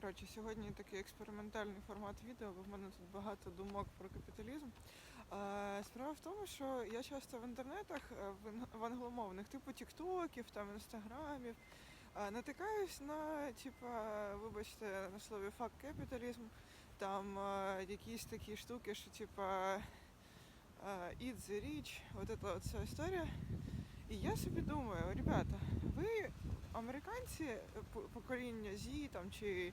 Коротше, сьогодні такий експериментальний формат відео, бо в мене тут багато думок про капіталізм. Е, Справа в тому, що я часто в інтернетах, е, в англомовних, типу тіктоків, там інстаграмів, е, натикаюсь на, типа, вибачте, на слові фак капіталізм, там якісь такі штуки, що типа eat the rich, от вся історія. І я собі думаю, ребята, ви американці, е, по- покоління Z там чи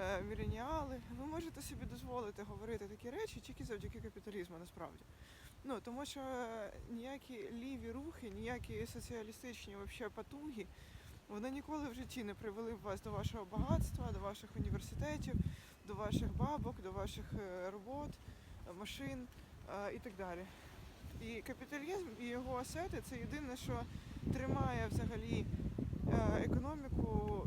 е, міленіали, ви можете собі дозволити говорити такі речі тільки завдяки капіталізму, насправді. Ну тому що е, ніякі ліві рухи, ніякі соціалістичні вообще потуги, вони ніколи в житті не привели б вас до вашого багатства, до ваших університетів, до ваших бабок, до ваших е, робот, машин і так далі. І капіталізм і його асети це єдине, що тримає взагалі е, економіку,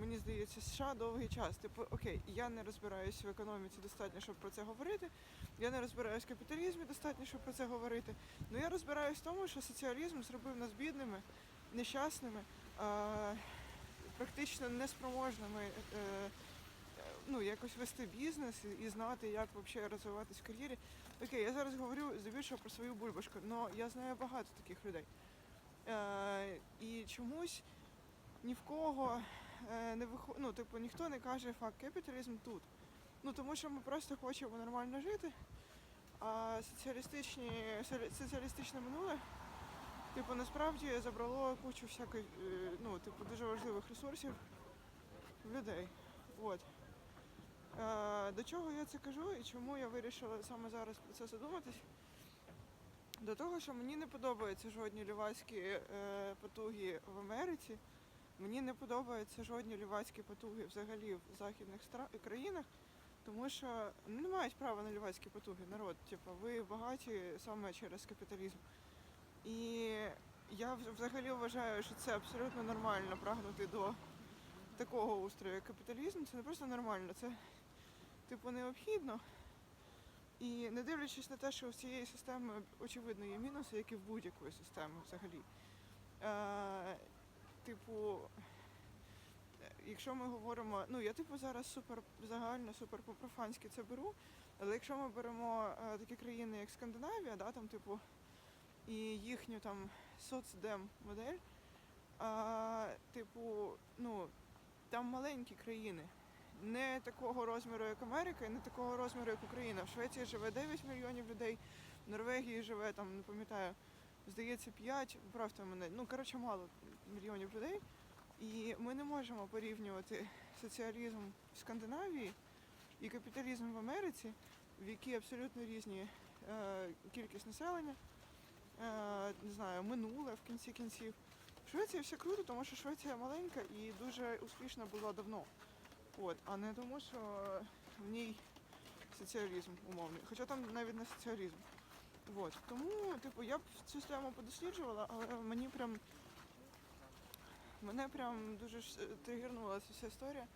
мені здається, США довгий час. Типу, окей, я не розбираюся в економіці достатньо, щоб про це говорити. Я не розбираюся в капіталізмі достатньо, щоб про це говорити. Ну я розбираюсь в тому, що соціалізм зробив нас бідними, нещасними, е, практично неспроможними. Ну, якось вести бізнес і- знати, як взагалі розвиватись в кар'єрі. Окей, я зараз говорю здебільшого про свою бульбашку, але я знаю багато таких людей. Е, і чомусь ні в кого е, не вихо... ну, типу, ніхто не каже факт капіталізм тут. Ну тому що ми просто хочемо нормально жити, а соціалістичні, соціалістичне минуле, типу, насправді забрало кучу всяких, е, ну, типу, дуже важливих ресурсів в людей. От. До чого я це кажу і чому я вирішила саме зараз про це задуматись? До того, що мені не подобаються жодні лівацькі е, потуги в Америці. Мені не подобаються жодні лівацькі потуги взагалі в західних стра- країнах, тому що ну, не мають права на лівацькі потуги, народ. Типу, ви багаті саме через капіталізм. І я взагалі вважаю, що це абсолютно нормально прагнути до такого устрою, як капіталізм. Це не просто нормально, це типу необхідно. І не дивлячись на те, що у цієї системи очевидно є мінуси, як і в будь-якої системи взагалі. Е, типу, якщо ми говоримо, ну я типу зараз супер загально, супер по-профанськи це беру, але якщо ми беремо е, такі країни, як Скандинавія, да, там, типу, і їхню там соцдем модель, е, типу, ну, там маленькі країни не такого розміру, як Америка, і не такого розміру, як Україна. В Швеції живе 9 мільйонів людей, в Норвегії живе там, не пам'ятаю, здається, 5, правда мене, ну коротше, мало мільйонів людей. І ми не можемо порівнювати соціалізм в Скандинавії і капіталізм в Америці, в якій абсолютно різні е, кількість населення, е, не знаю, минуле в кінці кінців. В Швеції все круто, тому що Швеція маленька і дуже успішна була давно. От, а не тому, що в ній соціалізм умовний. Хоча там навіть не соціалізм. От. Тому, типу, я б цю тему подосліджувала, але мені прям мене прям дуже е, тригернула ця вся історія.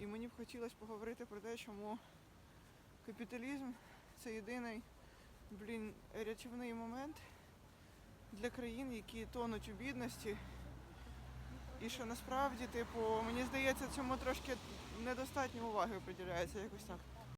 І мені б хотілося поговорити про те, чому капіталізм це єдиний, блін, рятівний момент для країн, які тонуть у бідності. І що насправді, типу, мені здається, цьому трошки недостатньо уваги приділяється якось так.